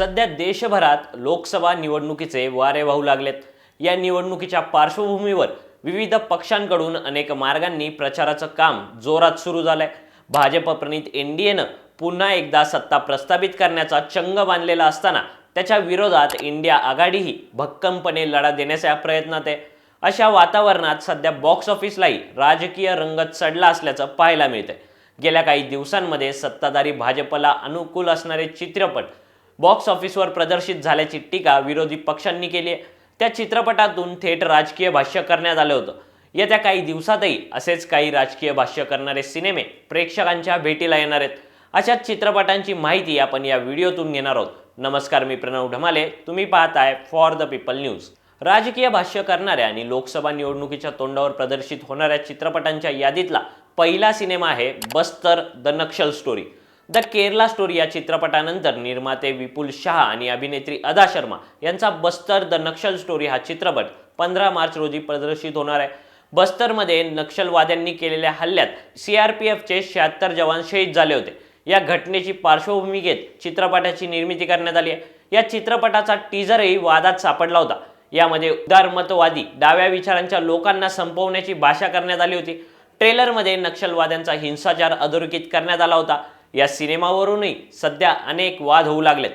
सध्या देशभरात लोकसभा निवडणुकीचे वारे वाहू लागलेत. या निवडणुकीच्या पार्श्वभूमीवर विविध पक्षांकडून अनेक मार्गांनी प्रचाराचं काम जोरात सुरू झालंय. भाजप प्रणित एनडीएनं पुन्हा एकदा सत्ता प्रस्थापित करण्याचा चंग बांधलेला असताना त्याच्या विरोधात इंडिया आघाडीही भक्कमपणे लढा देण्याच्या प्रयत्नात आहे. अशा वातावरणात सध्या बॉक्स ऑफिसलाही राजकीय रंगत चढला असल्याचं पाहायला मिळतंय. गेल्या काही दिवसांमध्ये सत्ताधारी भाजपला अनुकूल असणारे चित्रपट बॉक्स ऑफिसवर प्रदर्शित झाल्याची टीका विरोधी पक्षांनी केली. आहे त्या चित्रपटातून थेट राजकीय भाष्य करण्यात आलं होतं. येत्या काही दिवसातही असेच काही राजकीय भाष्य करणारे सिनेमे प्रेक्षकांच्या भेटीला येणार आहेत. अशाच चित्रपटांची माहिती आपण या व्हिडिओतून घेणार आहोत. नमस्कार मी प्रणव ढमाले. तुम्ही पाहताय फॉर द पीपल न्यूज राजकीय भाष्य करणाऱ्या आणि लोकसभा निवडणुकीच्या तोंडावर प्रदर्शित होणाऱ्या चित्रपटांच्या यादीतला पहिला सिनेमा आहे Bastar the Naxal story. The Kerala story या चित्रपटानंतर निर्माते विपुल शहा आणि अभिनेत्री अदा शर्मा यांचा बस्तर द नक्षल स्टोरी हा चित्रपट पंधरा मार्च रोजी प्रदर्शित होणार आहे. बस्तरमध्ये नक्षलवाद्यांनी केलेल्या हल्ल्यात सीआरपीएफचे शहात्तर जवान शहीद झाले होते. या घटनेची पार्श्वभूमी घेत चित्रपटाची निर्मिती करण्यात आली आहे. या चित्रपटाचा टीजरही वादात सापडला होता. यामध्ये उदारमतवादी डाव्या विचारांच्या लोकांना संपवण्याची भाषा करण्यात आली होती. ट्रेलरमध्ये नक्षलवाद्यांचा हिंसाचार अधोरेखित करण्यात आला होता. या सिनेमावरूनही सध्या अनेक वाद होऊ लागलेत.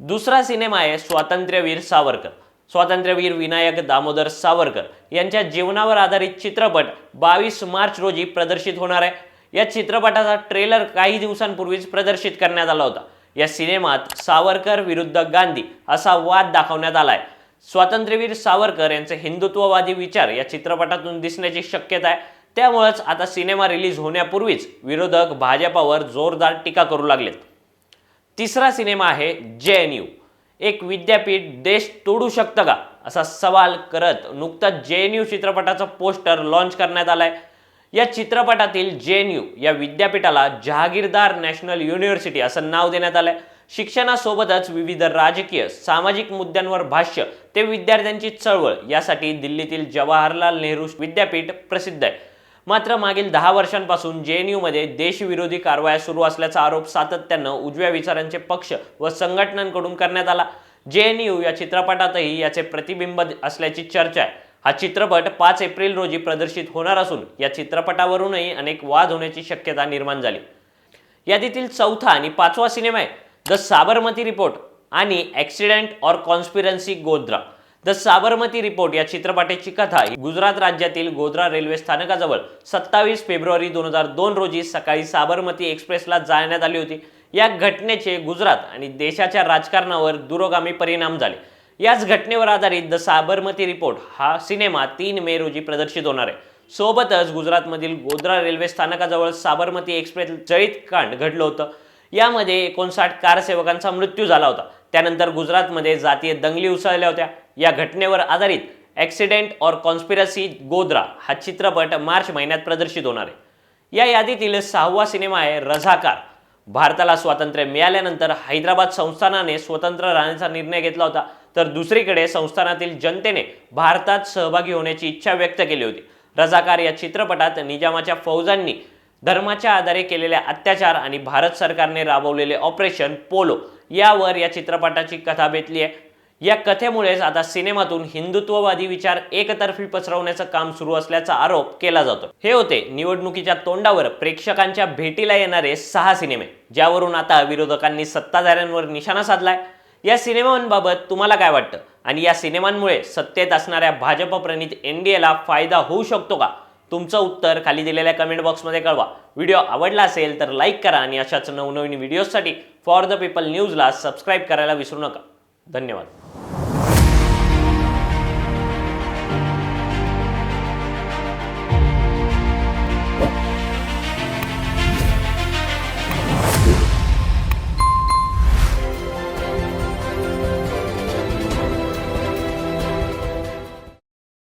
दुसरा सिनेमा आहे स्वातंत्र्यवीर सावरकर. स्वातंत्र्यवीर विनायक दामोदर सावरकर यांच्या जीवनावर आधारित चित्रपट बावीस मार्च रोजी प्रदर्शित होणार आहे. या चित्रपटाचा ट्रेलर काही दिवसांपूर्वीच प्रदर्शित करण्यात आला होता. या सिनेमात सावरकर विरुद्ध गांधी असा वाद दाखवण्यात आला आहे स्वातंत्र्यवीर सावरकर यांचे हिंदुत्ववादी विचार या चित्रपटातून दिसण्याची शक्यता आहे. त्यामुळेच आता सिनेमा रिलीज होण्यापूर्वीच विरोधक भाजपावर जोरदार टीका करू लागलेत. तिसरा सिनेमा आहे जे एन यू एक विद्यापीठ देश तोडू शकतं का? असा सवाल करत नुकताच जे एन यू चित्रपटाचं पोस्टर लॉन्च करण्यात आलाय. या चित्रपटातील जे एन यू या विद्यापीठाला जहागीरदार नॅशनल युनिव्हर्सिटी असं नाव देण्यात आलंय. शिक्षणासोबतच विविध राजकीय सामाजिक मुद्द्यांवर भाष्य ते विद्यार्थ्यांची चळवळ यासाठी दिल्लीतील जवाहरलाल नेहरू विद्यापीठ प्रसिद्ध आहे. मात्र मागील दहा वर्षांपासून जे एन यूमध्ये देशविरोधी कारवाया सुरू असल्याचा आरोप सातत्यानं उजव्या विचारांचे पक्ष व संघटनांकडून करण्यात आला. जे एन यू या चित्रपटातही याचे प्रतिबिंब असल्याची चर्चा आहे. हा चित्रपट पाच एप्रिल रोजी प्रदर्शित होणार असून या चित्रपटावरूनही अनेक वाद होण्याची शक्यता निर्माण झाली. यादीतील चौथा आणि पाचवा सिनेमा आहे. द साबरमती रिपोर्ट आणि accident or conspiracy Godhra. The Sabarmati report या चित्रपटाची कथा ही गुजरात राज्यातील गोध्रा रेल्वे स्थानकाजवळ सत्तावीस फेब्रुवारी दोन हजार दोन रोजी सकाळी साबरमती एक्सप्रेसला जाळण्यात आली होती. या घटनेचे गुजरात आणि देशाच्या राजकारणावर दुरोगामी परिणाम झाले. याच घटनेवर आधारित द साबरमती रिपोर्ट हा सिनेमा तीन मे रोजी प्रदर्शित होणार आहे. सोबतच गुजरातमधील गोध्रा रेल्वे स्थानकाजवळ साबरमती एक्सप्रेस जळीत कांड घडलं होतं. यामध्ये एकोणसाठ कारसेवकांचा मृत्यू झाला होता. त्यानंतर गुजरातमध्ये जातीय दंगली उसळल्या होत्या. या घटनेवर आधारित ॲक्सिडेंट ऑर कॉन्स्पिरसी गोद्रा हा चित्रपट मार्च महिन्यात प्रदर्शित होणार आहे. या यादीतील सहावा सिनेमा आहे रझाकार. भारताला स्वातंत्र्य मिळाल्यानंतर हैदराबाद संस्थानाने स्वतंत्र राहण्याचा निर्णय घेतला होता. तर दुसरीकडे संस्थानातील जनतेने भारतात सहभागी होण्याची इच्छा व्यक्त केली होती. रझाकार या चित्रपटात निजामाच्या फौजांनी धर्माच्या आधारे केलेल्या अत्याचार आणि भारत सरकारने राबवलेले ऑपरेशन पोलो यावर या चित्रपटाची कथा बेतली आहे. या कथेमुळेच आता सिनेमातून हिंदुत्ववादी विचार एकतर्फी पसरवण्याचं काम सुरू असल्याचा आरोप केला जातो. हे होते निवडणुकीच्या तोंडावर प्रेक्षकांच्या भेटीला येणारे सहा सिनेमे ज्यावरून आता विरोधकांनी सत्ताधाऱ्यांवर निशाणा साधलाय. या सिनेमांबाबत तुम्हाला काय वाटतं? आणि या सिनेमांमुळे सत्तेत असणाऱ्या भाजप प्रणित एनडीएला फायदा होऊ शकतो का? तुमचं उत्तर खाली दिलेल्या कमेंट बॉक्समध्ये कळवा. व्हिडिओ आवडला असेल तर लाईक करा आणि अशाच नवनवीन व्हिडिओजसाठी फॉर द पीपल न्यूजला सबस्क्राईब करायला विसरू नका. धन्यवाद.